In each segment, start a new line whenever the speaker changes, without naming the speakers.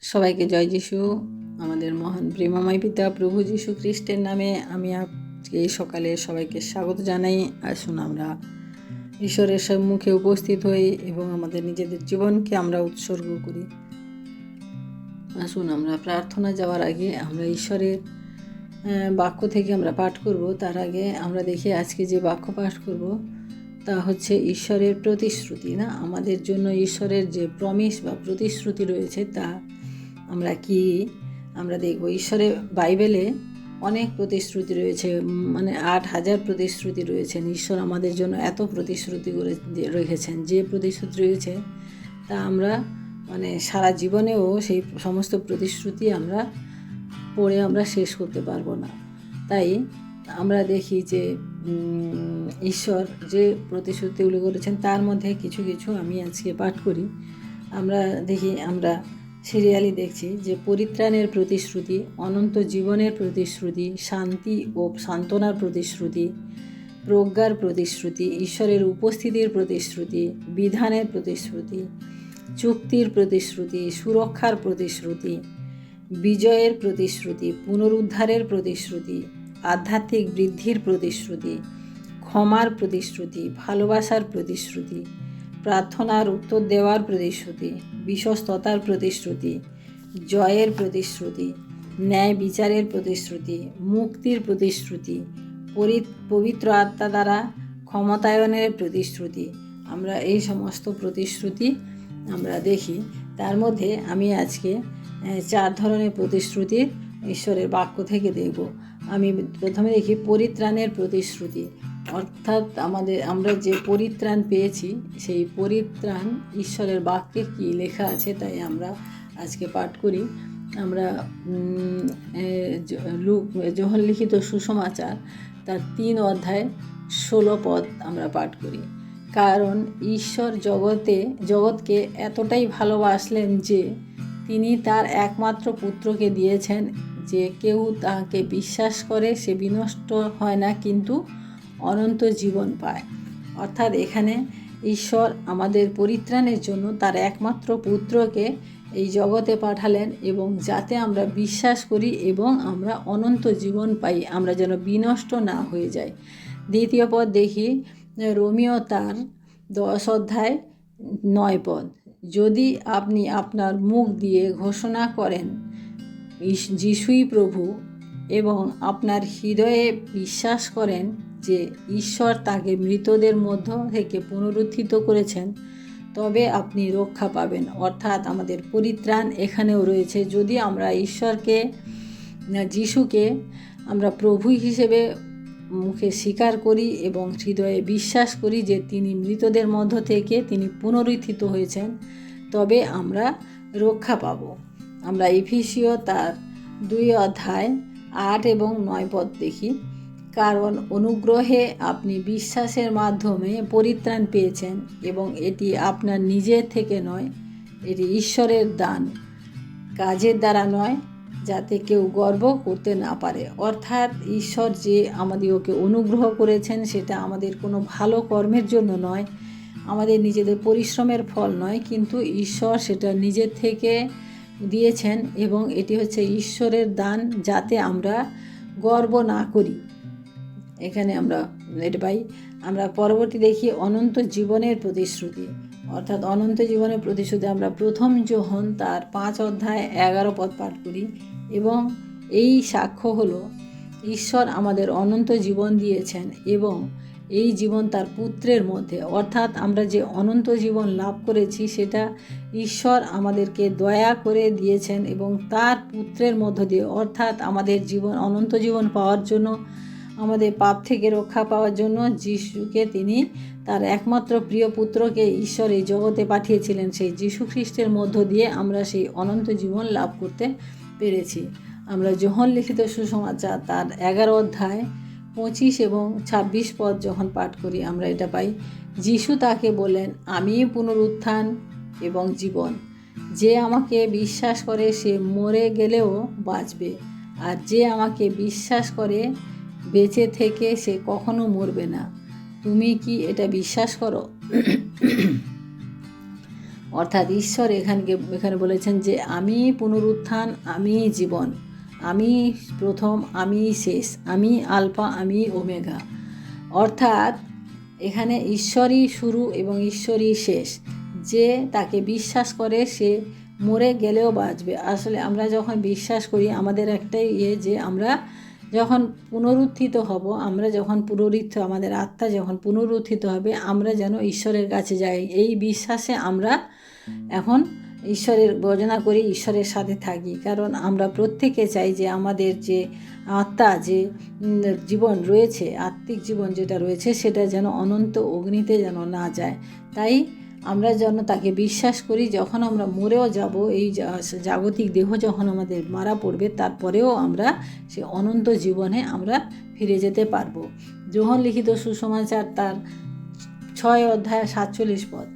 সবাইকে জয় যিশু। আমাদের মহান প্রেমাময় পিতা প্রভু যিশু খ্রিস্টের নামে আমি আজকে সকালে সবাইকে স্বাগত জানাই। আসুন আমরা ঈশ্বরের সম্মুখে উপস্থিত হই এবং আমাদের নিজেদের জীবনকে আমরা উৎসর্গ করি। আসুন আমরা প্রার্থনা যাওয়ার আগে আমরা ঈশ্বরের বাক্য থেকে আমরা পাঠ করব। তার আগে আমরা দেখি আজকে যে বাক্য পাঠ করব, তা হচ্ছে ঈশ্বরের প্রতিশ্রুতি। না, আমাদের জন্য ঈশ্বরের যে প্রমিস বা প্রতিশ্রুতি রয়েছে, তা আমরা কি? আমরা দেখব। ঈশ্বরের বাইবেলে অনেক প্রতিশ্রুতি রয়েছে মানে আট হাজার প্রতিশ্রুতি রয়েছেন ঈশ্বর আমাদের জন্য এত প্রতিশ্রুতি করে রেখেছেন। যে প্রতিশ্রুতি রয়েছে, তা আমরা মানে সারা জীবনেও সেই সমস্ত প্রতিশ্রুতি আমরা পড়ে আমরা শেষ করতে পারব না। তাই আমরা দেখি যে ঈশ্বর যে প্রতিশ্রুতিগুলো করেছেন, তার মধ্যে কিছু কিছু আমি আজকে পাঠ করি। আমরা দেখি, আমরা সিরিয়ালি দেখছি যে পরিত্রাণের প্রতিশ্রুতি, অনন্ত জীবনের প্রতিশ্রুতি, শান্তি ও সান্ত্বনার প্রতিশ্রুতি, প্রজ্ঞার প্রতিশ্রুতি, ঈশ্বরের উপস্থিতির প্রতিশ্রুতি, বিধানের প্রতিশ্রুতি, চুক্তির প্রতিশ্রুতি, সুরক্ষার প্রতিশ্রুতি, বিজয়ের প্রতিশ্রুতি, পুনরুদ্ধারের প্রতিশ্রুতি, আধ্যাত্মিক বৃদ্ধির প্রতিশ্রুতি, ক্ষমার প্রতিশ্রুতি, ভালোবাসার প্রতিশ্রুতি, প্রার্থনার উত্তর দেওয়ার প্রতিশ্রুতি। বিশ্বস্ততার প্রতিশ্রুতি, জয়ের প্রতিশ্রুতি, ন্যায় বিচারের প্রতিশ্রুতি, মুক্তির প্রতিশ্রুতি পরি- পবিত্র আত্মা দ্বারা ক্ষমতায়নের প্রতিশ্রুতি। আমরা এই সমস্ত প্রতিশ্রুতি আমরা দেখি। তার মধ্যে আমি আজকে চার ধরনের প্রতিশ্রুতির ঈশ্বরের বাক্য থেকে দেখব। আমি প্রথমে দেখি পরিত্রাণের প্রতিশ্রুতি। অর্থাৎ আমাদের, আমরা যে পরিত্রাণ পেয়েছি, সেই পরিত্রাণ ঈশ্বরের বাক্যে কি লেখা আছে তাই আমরা আজকে পাঠ করি। আমরা লুক যোহন লিখিত সুসমাচার, তার তিন অধ্যায় ষোলো পদ আমরা পাঠ করি। কারণ ঈশ্বর জগতে, জগৎকে এতটাই ভালোবাসলেন যে, তিনি তার একমাত্র পুত্রকে দিয়েছেন, যে কেউ তাকে বিশ্বাস করে সে বিনষ্ট হয় না, কিন্তু অনন্ত জীবন পায়। অর্থাৎ এখানে ঈশ্বর আমাদের পরিত্রাণের জন্য তার একমাত্র পুত্রকে এই জগতে পাঠালেন এবং যাতে আমরা বিশ্বাস করি এবং আমরা অনন্ত জীবন পাই, আমরা যেন বিনষ্ট না হয়ে যাই। দ্বিতীয় পদ দেখি, রোমিও তার দশ অধ্যায় নয় পদ। যদি আপনি আপনার মুখ দিয়ে ঘোষণা করেন যিশুই প্রভু এবং আপনার হৃদয়ে বিশ্বাস করেন যে ঈশ্বর তাকে মৃতদের মধ্য থেকে পুনরুত্থিত করেছেন, তবে আপনি রক্ষা পাবেন। অর্থাৎ আমাদের পরিত্রাণ এখানেও রয়েছে। যদি আমরা ঈশ্বরকে যিশুকে, আমরা প্রভু হিসেবে মুখে স্বীকার করি এবং হৃদয়ে বিশ্বাস করি যে তিনি মৃতদের মধ্য থেকে তিনি পুনরুত্থিত হয়েছেন, তবে আমরা রক্ষা পাব। আমরা ইফিসীয় তার দুই অধ্যায় আট এবং নয় পদ দেখি। কারণ অনুগ্রহে আপনি বিশ্বাসের মাধ্যমে পরিত্রাণ পেয়েছেন এবং এটি আপনার নিজের থেকে নয়, এটি ঈশ্বরের দান, কাজের দ্বারা নয়, যাতে কেউ গর্ব করতে না পারে। অর্থাৎ ঈশ্বর যে আমাদেরকে অনুগ্রহ করেছেন, সেটা আমাদের কোনো ভালো কর্মের জন্য নয়, আমাদের নিজেদের পরিশ্রমের ফল নয়, কিন্তু ঈশ্বর সেটা নিজের থেকে দিয়েছেন এবং এটি হচ্ছে ঈশ্বরের দান যাতে আমরা গর্ব না করি। এখানে আমরা এটা পাই। আমরা পরবর্তী দেখি অনন্ত জীবনের প্রতিশ্রুতি। অর্থাৎ অনন্ত জীবনের প্রতিশ্রুতি আমরা প্রথম যোহন তার পাঁচ অধ্যায় এগারো পদ পাঠ করি এবং এই সাক্ষ্য হলো, ঈশ্বর আমাদের অনন্ত জীবন দিয়েছেন এবং এই জীবন তার পুত্রের মধ্যে। অর্থাৎ আমরা যে অনন্ত জীবন লাভ করেছি, সেটা ঈশ্বর আমাদেরকে দয়া করে দিয়েছেন এবং তার পুত্রের মধ্য দিয়ে, অর্থাৎ আমাদের জীবন, অনন্ত জীবন পাওয়ার জন্য আমাদের পাপ থেকে রক্ষা পাওয়ার জন্য যিশুকে তিনি তার একমাত্র প্রিয় পুত্রকে ঈশ্বর এই জগতে পাঠিয়েছিলেন। সেই যীশু খ্রিস্টের মধ্য দিয়ে আমরা সেই অনন্ত জীবন লাভ করতে পেরেছি। আমরা যোহন লিখিত সুসমাচার তার এগারো অধ্যায় পঁচিশ এবং ছাব্বিশ পদ যখন পাঠ করি, আমরা এটা পাই, যিশু তাকে বলেন আমি পুনরুত্থান এবং জীবন। যে আমাকে বিশ্বাস করে সে মরে গেলেও বাঁচবে, আর যে আমাকে বিশ্বাস করে বেঁচে থেকে সে কখনো মরবে না। তুমি কি এটা বিশ্বাস করো? অর্থাৎ ঈশ্বর এখানকে এখানে বলেছেন যে, আমি পুনরুত্থান, আমি জীবন, আমি প্রথম, আমি শেষ, আমি আলফা, আমি ওমেগা। অর্থাৎ এখানে ঈশ্বরই শুরু এবং ঈশ্বরই শেষ। যে তাকে বিশ্বাস করে সে মরে গেলেও বাঁচবে। আসলে আমরা যখন বিশ্বাস করি, আমাদের একটাই ইয়ে যে আমরা যখন পুনরুত্থিত হব, আমরা যখন পুনরুত্থ আমাদের আত্মা যখন পুনরুত্থিত হবে, আমরা যেন ঈশ্বরের কাছে যাই। এই বিশ্বাসে আমরা এখন ঈশ্বরের ভজনা করি, ঈশ্বরের সাথে থাকি। কারণ আমরা প্রত্যেকে চাই যে আমাদের যে আত্মা, যে জীবন রয়েছে, আত্মিক জীবন যেটা রয়েছে, সেটা যেন অনন্ত অগ্নিতে যেন না যায়। তাই আমরা যেন তাকে বিশ্বাস করি, যখন আমরা মরেও যাব, এই জাগতিক দেহ যখন আমাদের মারা পড়বে, তারপরেও আমরা সে অনন্ত জীবনে আমরা ফিরে যেতে পারব। যোহন লিখিত সুসমাচার তার ছয় অধ্যায় সাতচল্লিশ পদ।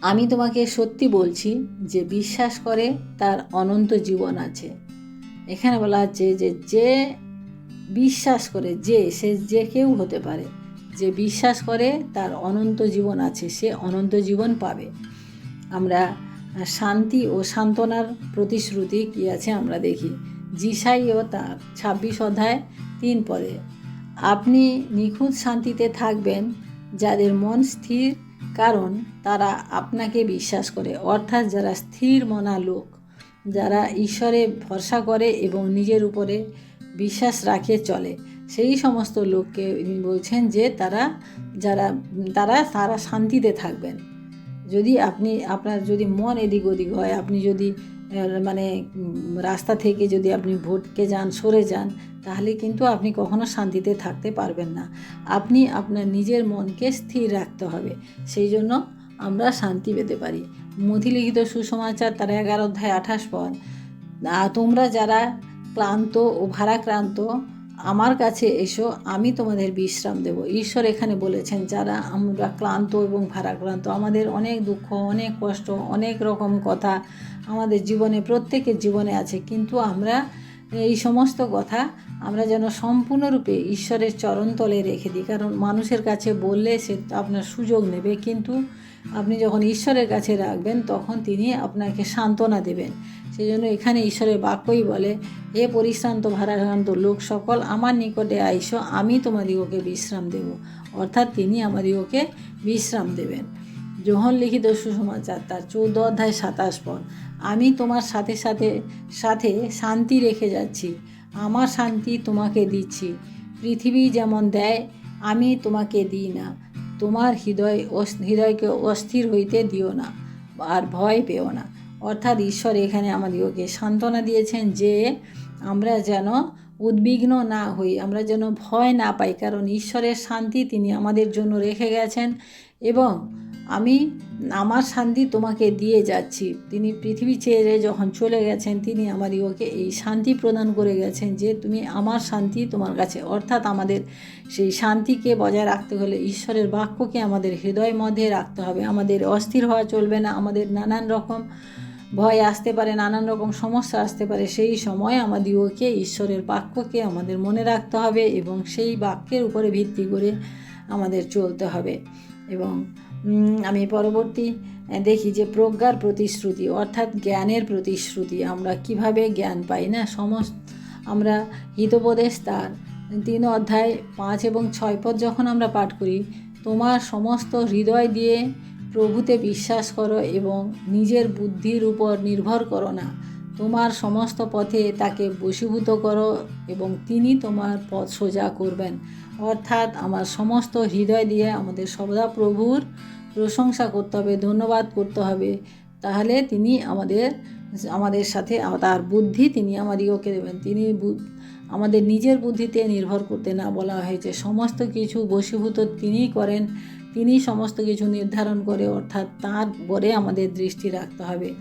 আমি তোমাকে সত্যি বলছি যে বিশ্বাস করে তার অনন্ত জীবন আছে। এখানে বলা হচ্ছে যে যে বিশ্বাস করে যে, সে যে কেউ হতে পারে। যে বিশ্বাস করে তার অনন্ত জীবন আছে, সে অনন্ত জীবন পাবে। আমরা শান্তি ও সান্ত্বনার প্রতিশ্রুতি কী আছে আমরা দেখি। জিসাই ও তার ছাব্বিশ অধ্যায় তিন পদে, আপনি নিখুঁত শান্তিতে থাকবেন যাদের মন স্থির, কারণ তারা আপনাকে বিশ্বাস করে। অর্থাৎ যারা স্থির মনা লোক, যারা ঈশ্বরে ভরসা করে এবং নিজের উপরে বিশ্বাস রাখে চলে। সেই সমস্ত লোককে বলছেন যে তারা, যারা, তারা তারা শান্তিতে থাকবেন। যদি আপনি, আপনার যদি মন এদিক ওদিক হয়, আপনি যদি মানে রাস্তা থেকে যদি আপনি ভোটকে যান, সরে যান, তাহলে কিন্তু আপনি কখনো শান্তিতে থাকতে পারবেন না। আপনি আপনার নিজের মনকে স্থির রাখতে হবে। সেই জন্য আমরা শান্তি পেতে পারি। মথিলিখিত সুসমাচার তার এগারো অধ্যায় আঠাশ পদ তোমরা যারা ক্লান্ত ও ভারাক্রান্ত আমার কাছে এসো, আমি তোমাদের বিশ্রাম দেব। ঈশ্বর এখানে বলেছেন, যারা আমরা ক্লান্ত এবং ভারাক্রান্ত, আমাদের অনেক দুঃখ, অনেক কষ্ট, অনেক রকম কথা আমাদের জীবনে, প্রত্যেকের জীবনে আছে। কিন্তু আমরা এই সমস্ত কথা আমরা যেন সম্পূর্ণরূপে ঈশ্বরের চরণতলে রেখে দিই। কারণ মানুষের কাছে বললে সে আপনার সুযোগ নেবে, কিন্তু আপনি যখন ঈশ্বরের কাছে রাখবেন, তখন তিনি আপনাকে সান্ত্বনা দেবেন। সেই জন্য এখানে ঈশ্বরের বাক্যই বলে, হে পরিশ্রান্ত ভারাক্রান্ত লোক, সকল আমার নিকটে আইসো, আমি তোমাদিগকে বিশ্রাম দেব। অর্থাৎ তিনি আমাদিগকে বিশ্রাম দেবেন। যোহন লিখিত সুসমাচার, তার চৌদ্দ অধ্যায় সাতাশ পদ, আমি তোমার সাথে সাথে সাথে শান্তি রেখে যাচ্ছি, আমার শান্তি তোমাকে দিচ্ছি। পৃথিবী যেমন দেয়, আমি তোমাকে দিই না। তোমার হৃদয় হৃদয়কে অস্থির হইতে দিও না, আর ভয় পেও না। অর্থাৎ ঈশ্বর এখানে আমাদেরকে সান্ত্বনা দিয়েছেন যে আমরা যেন উদ্বিগ্ন না হই, আমরা যেন ভয় না পাই, কারণ ঈশ্বরের শান্তি তিনি আমাদের জন্য রেখে গেছেন এবং আমি আমার শান্তি তোমাকে দিয়ে যাচ্ছি। তিনি পৃথিবী ছেড়ে যখন চলে গেছেন, তিনি আমাদিগকে এই শান্তি প্রদান করে গেছেন যে তুমি আমার শান্তি তোমার কাছে। অর্থাৎ আমাদের সেই শান্তিকে বজায় রাখতে হলে ঈশ্বরের বাক্যকে আমাদের হৃদয় মধ্যে রাখতে হবে। আমাদের অস্থির হওয়া চলবে না, আমাদের নানান রকম ভয় আসতে পারে, নানান রকম সমস্যা আসতে পারে, সেই সময় আমাদিগকে, ঈশ্বরের বাক্যকে আমাদের মনে রাখতে হবে এবং সেই বাক্যের উপরে ভিত্তি করে আমাদের চলতে হবে। এবং আমি পরবর্তী দেখি যে প্রজ্ঞার প্রতিশ্রুতি অর্থাৎ জ্ঞানের প্রতিশ্রুতি আমরা কীভাবে জ্ঞান পাই না? সমস্ত, আমরা হিতোপদেশ তার তিন অধ্যায় পাঁচ এবং ছয় পদ যখন আমরা পাঠ করি, তোমার সমস্ত হৃদয় দিয়ে প্রভুতে বিশ্বাস করো এবং নিজের বুদ্ধির উপর নির্ভর করো না। তোমার সমস্ত পথে তাকে বশীভূত করো এবং তিনি তোমার পথ সোজা করবেন। অর্থাৎ আমার সমস্ত হৃদয় দিয়ে আমাদের সদা প্রভুর প্রশংসা করতে হবে, ধন্যবাদ করতে হবে। তাহলে তিনি আমাদের আমাদের সাথে, তার বুদ্ধি তিনি আমাদিগকে দেবেন। তিনি আমাদের নিজের বুদ্ধিতে নির্ভর করতে না বলা হয়েছে। সমস্ত কিছু বশীভূত তিনিই করেন। তিনি সমস্ত কিছু নির্ধারণ করে অর্থাৎ তার পরে আমাদের দৃষ্টি রাখতে হবে।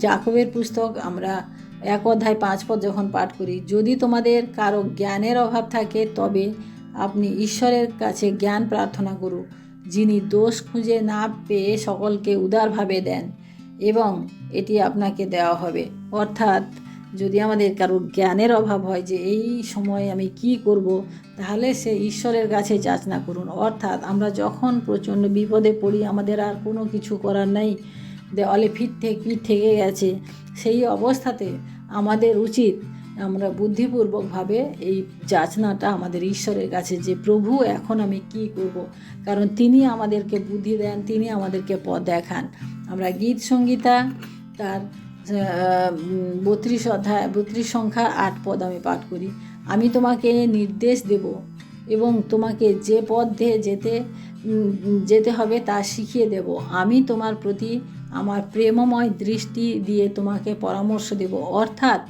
জাকবের পুস্তক আমরা এক অধ্যায় পাঁচ পদ যখন পাঠ করি, যদি তোমাদের কারও জ্ঞানের অভাব থাকে, তবে আপনি ঈশ্বরের কাছে জ্ঞান প্রার্থনা করুন যিনি দোষ খুঁজে না পেয়ে সকলকে উদারভাবে দেন এবং এটি আপনাকে দেওয়া হবে। অর্থাৎ যদি আমাদের কারও জ্ঞানের অভাব হয় যে এই সময় আমি কি করব, তাহলে সে ঈশ্বরের কাছে যাচনা করুন। অর্থাৎ আমরা যখন প্রচণ্ড বিপদে পড়ি, আমাদের আর কোনো কিছু করার নেই। দেওয়ালে ফিট থেকে পিঠ থেকে গেছে। সেই অবস্থাতে আমাদের উচিত আমরা বুদ্ধিপূর্বকভাবে এই যাচনাটা আমাদের ঈশ্বরের কাছে যে, প্রভু, এখন আমি কি করব? কারণ তিনি আমাদেরকে বুদ্ধি দেন, তিনি আমাদেরকে পথ দেখান। আমরা গীত সঙ্গীতা তার বত্রিশ অধ্যায়, বত্রিশ সংখ্যা আট পদ আমি পাঠ করি। আমি তোমাকে নির্দেশ দেব এবং তোমাকে যে পথে যেতে যেতে হবে তা শিখিয়ে দেব। আমি তোমার প্রতি আমার প্রেমময় দৃষ্টি দিয়ে তোমাকে পরামর্শ দেব। অর্থাৎ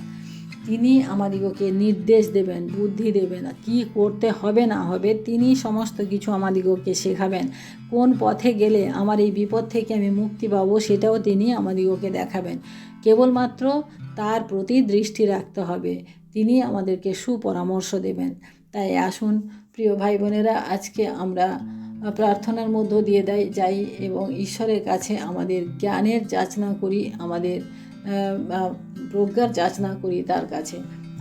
তিনি আমাদিগকে নির্দেশ দেবেন, বুদ্ধি দেবেন, কি করতে হবে না হবে, তিনি সমস্ত কিছু আমাদিগকে শেখাবেন। কোন পথে গেলে আমার এই বিপদ থেকে আমি মুক্তি পাবো, সেটাও তিনি আমাদিগকে দেখাবেন। কেবলমাত্র তার প্রতি দৃষ্টি রাখতে হবে। তিনি আমাদেরকে সুপরামর্শ দেবেন। তাই আসুন, প্রিয় ভাই বোনেরা আজকে আমরা প্রার্থনার মধ্য দিয়ে দেয় যাই এবং ঈশ্বরের কাছে আমাদের জ্ঞানের যাচনা করি, আমাদের প্রজ্ঞার যাচনা করি তার কাছে।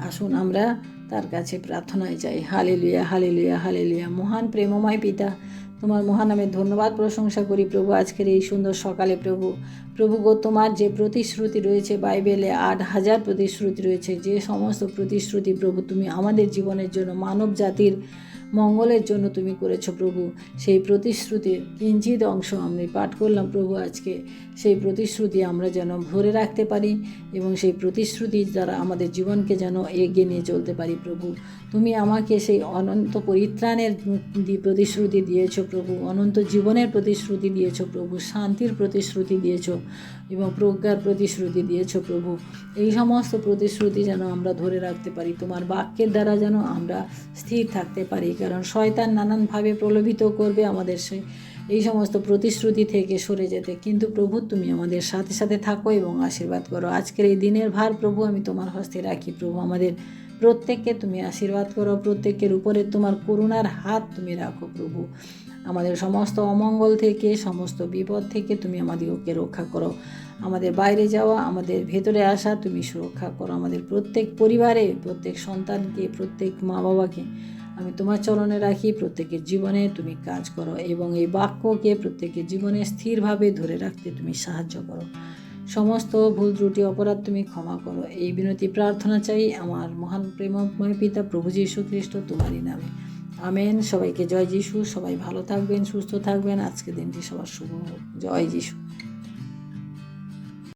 আসুন আমরা তার কাছে প্রার্থনায় যাই। হালে লুয়া হালে লুয়া হালে লুয়া মহান, প্রেমময় পিতা তোমার মহানামে ধন্যবাদ, প্রশংসা করি প্রভু। আজকের এই সুন্দর সকালে প্রভু। প্রভু গো, তোমার যে প্রতিশ্রুতি রয়েছে বাইবেলে, আট হাজার প্রতিশ্রুতি রয়েছে, যে সমস্ত প্রতিশ্রুতি প্রভু তুমি আমাদের জীবনের জন্য, মানব জাতির মঙ্গলের জন্য তুমি করেছ প্রভু। সেই প্রতিশ্রুতির কিঞ্চিত অংশ আমি পাঠ করলাম প্রভু আজকে। সেই প্রতিশ্রুতি আমরা যেন ধরে রাখতে পারি এবং সেই প্রতিশ্রুতি দ্বারা আমাদের জীবনকে যেন এগিয়ে নিয়ে চলতে পারি, প্রভু। তুমি আমাকে সেই অনন্ত পরিত্রাণের প্রতিশ্রুতি দিয়েছ, প্রভু। অনন্ত জীবনের প্রতিশ্রুতি দিয়েছ, প্রভু। শান্তির প্রতিশ্রুতি দিয়েছ এবং প্রজ্ঞার প্রতিশ্রুতি দিয়েছ, প্রভু। এই সমস্ত প্রতিশ্রুতি যেন আমরা ধরে রাখতে পারি, তোমার বাক্যের দ্বারা যেন আমরা স্থির থাকতে পারি, কারণ শয়তান নানানভাবে প্রলোভিত করবে আমাদের সে এই সমস্ত প্রতিশ্রুতি থেকে সরে যেতে। কিন্তু প্রভু, তুমি আমাদের সাথে সাথে থাকো এবং আশীর্বাদ করো। আজকের এই দিনের ভার প্রভু, আমি তোমার হস্তে রাখি। প্রভু, আমাদের প্রত্যেককে তুমি আশীর্বাদ করো। প্রত্যেকের উপরে তোমার করুণার হাত তুমি রাখো প্রভু। আমাদের সমস্ত অমঙ্গল থেকে, সমস্ত বিপদ থেকে তুমি আমাদেরকে রক্ষা করো। আমাদের বাইরে যাওয়া, আমাদের ভেতরে আসা তুমি সুরক্ষা করো। আমাদের প্রত্যেক পরিবারে, প্রত্যেক সন্তানকে, প্রত্যেক মা বাবাকে আমি তোমার চরণে রাখি, প্রত্যেকের জীবনে তুমি কাজ করো এবং এই বাক্যকে প্রত্যেকের জীবনে স্থিরভাবে ধরে রাখতে তুমি সাহায্য করো। সমস্ত ভুল, ত্রুটি, অপরাধ তুমি ক্ষমা করো। এই বিনতি প্রার্থনা চাই আমার মহান প্রেমময় পিতা প্রভু যীশু খ্রিস্ট তোমারই নামে। আমেন। সবাইকে জয় যিশু। সবাই ভালো থাকবেন, সুস্থ থাকবেন। আজকে দিনটি সবার শুভ হোক। জয় যিশু।